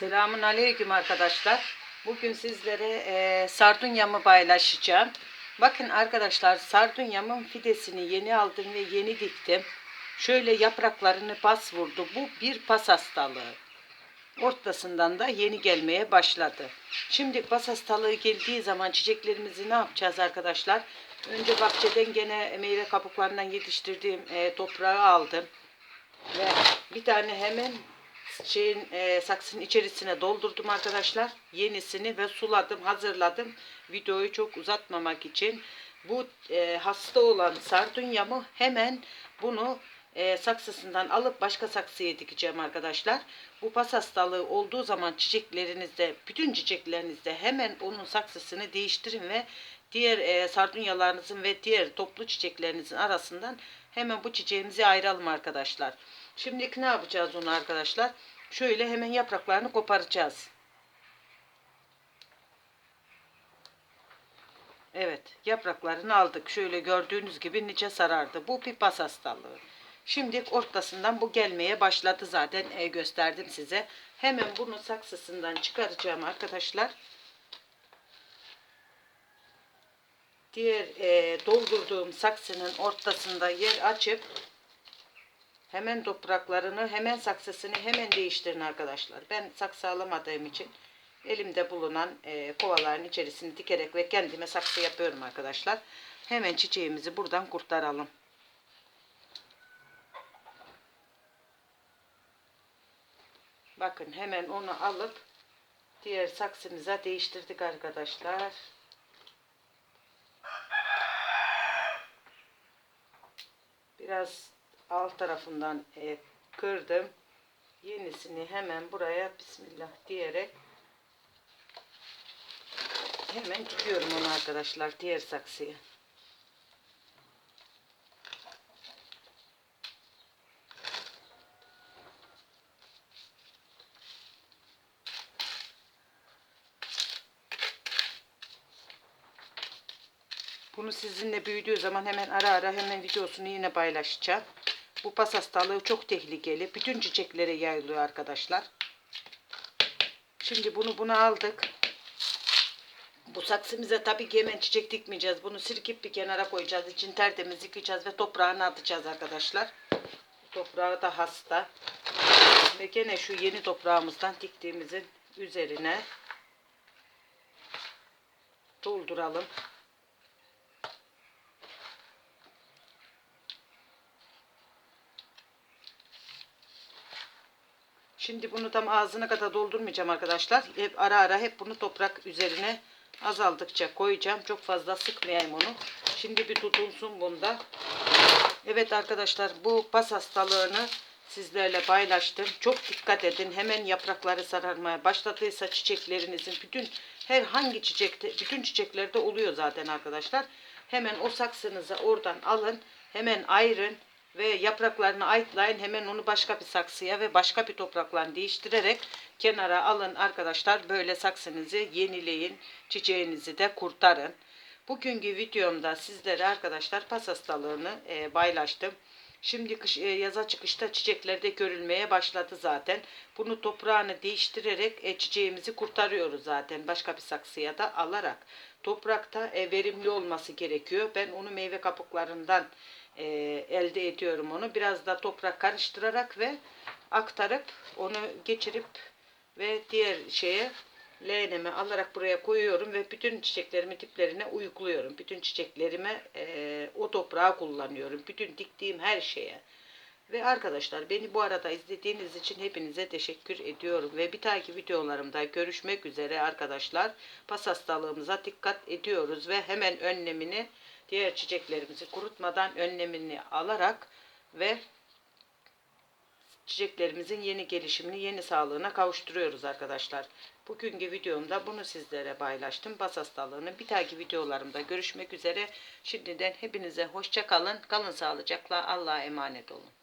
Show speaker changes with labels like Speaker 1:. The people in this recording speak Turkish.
Speaker 1: Selamun Aleyküm arkadaşlar. Bugün sizlere e, sardunyamı paylaşacağım. Bakın arkadaşlar sardunyamın fidesini yeni aldım ve yeni diktim. Şöyle yapraklarını pas vurdu. Bu bir pas hastalığı. Ortasından da yeni gelmeye başladı. Şimdi pas hastalığı geldiği zaman çiçeklerimizi ne yapacağız arkadaşlar? Önce bahçeden gene meyve kabuklarından yetiştirdiğim e, toprağı aldım. Ve bir tane hemen şeyin e, saksının içerisine doldurdum arkadaşlar. Yenisini ve suladım, hazırladım. Videoyu çok uzatmamak için. Bu e, hasta olan sardunyamı hemen bunu e, saksısından alıp başka saksıya dikeceğim arkadaşlar. Bu pas hastalığı olduğu zaman çiçeklerinizde, bütün çiçeklerinizde hemen onun saksısını değiştirin ve diğer e, sardunyalarınızın ve diğer toplu çiçeklerinizin arasından hemen bu çiçeğimizi ayıralım arkadaşlar. Şimdi ne yapacağız onu arkadaşlar? Şöyle hemen yapraklarını koparacağız. Evet yapraklarını aldık. Şöyle gördüğünüz gibi nice sarardı. Bu pipas hastalığı. Şimdi ortasından bu gelmeye başladı zaten e, gösterdim size. Hemen bunu saksısından çıkaracağım arkadaşlar. Diğer e, doldurduğum saksının ortasında yer açıp hemen topraklarını hemen saksısını hemen değiştirin arkadaşlar. Ben saksı alamadığım için elimde bulunan e, kovaların içerisini dikerek ve kendime saksı yapıyorum arkadaşlar. Hemen çiçeğimizi buradan kurtaralım. Bakın hemen onu alıp diğer saksımıza değiştirdik arkadaşlar. Biraz alt tarafından e, kırdım. Yenisini hemen buraya Bismillah diyerek hemen tutuyorum onu arkadaşlar diğer saksıya. Bunu sizinle büyüdüğü zaman hemen ara ara hemen videosunu yine paylaşacağım. Bu pas hastalığı çok tehlikeli. Bütün çiçeklere yayılıyor arkadaşlar. Şimdi bunu buna aldık. Bu saksımıza tabii ki hemen çiçek dikmeyeceğiz. Bunu sirkip bir kenara koyacağız. İçini tertemiz yıkayacağız ve toprağını atacağız arkadaşlar. Toprağı da hasta. Ve gene şu yeni toprağımızdan diktiğimizin üzerine dolduralım. Şimdi bunu tam ağzına kadar doldurmayacağım arkadaşlar. Hep ara ara hep bunu toprak üzerine azaldıkça koyacağım. Çok fazla sıkmayayım onu. Şimdi bir tutunsun bunda. Evet arkadaşlar bu pas hastalığını sizlerle paylaştım. Çok dikkat edin. Hemen yaprakları sararmaya başladıysa çiçeklerinizin bütün herhangi çiçekte bütün çiçeklerde oluyor zaten arkadaşlar. Hemen o saksınızı oradan alın. Hemen ayırın ve yapraklarını ayıtlayın. Hemen onu başka bir saksıya ve başka bir toprakla değiştirerek kenara alın arkadaşlar. Böyle saksınızı yenileyin. Çiçeğinizi de kurtarın. Bugünkü videomda sizlere arkadaşlar pas hastalığını e, paylaştım. Şimdi kış, e, yaza çıkışta çiçeklerde görülmeye başladı zaten. Bunu toprağını değiştirerek e, çiçeğimizi kurtarıyoruz zaten. Başka bir saksıya da alarak. Toprakta e, verimli olması gerekiyor. Ben onu meyve kabuklarından e, elde ediyorum onu. Biraz da toprak karıştırarak ve aktarıp onu geçirip ve diğer şeye leğeneme alarak buraya koyuyorum ve bütün çiçeklerimi tiplerine uyguluyorum. Bütün çiçeklerime e, o toprağı kullanıyorum. Bütün diktiğim her şeye. Ve arkadaşlar beni bu arada izlediğiniz için hepinize teşekkür ediyorum. Ve bir dahaki videolarımda görüşmek üzere arkadaşlar. Pas hastalığımıza dikkat ediyoruz ve hemen önlemini diğer çiçeklerimizi kurutmadan önlemini alarak ve çiçeklerimizin yeni gelişimini, yeni sağlığına kavuşturuyoruz arkadaşlar. Bugünkü videomda bunu sizlere paylaştım. Bas hastalığını bir dahaki videolarımda görüşmek üzere. Şimdiden hepinize hoşça kalın. Kalın sağlıcakla. Allah'a emanet olun.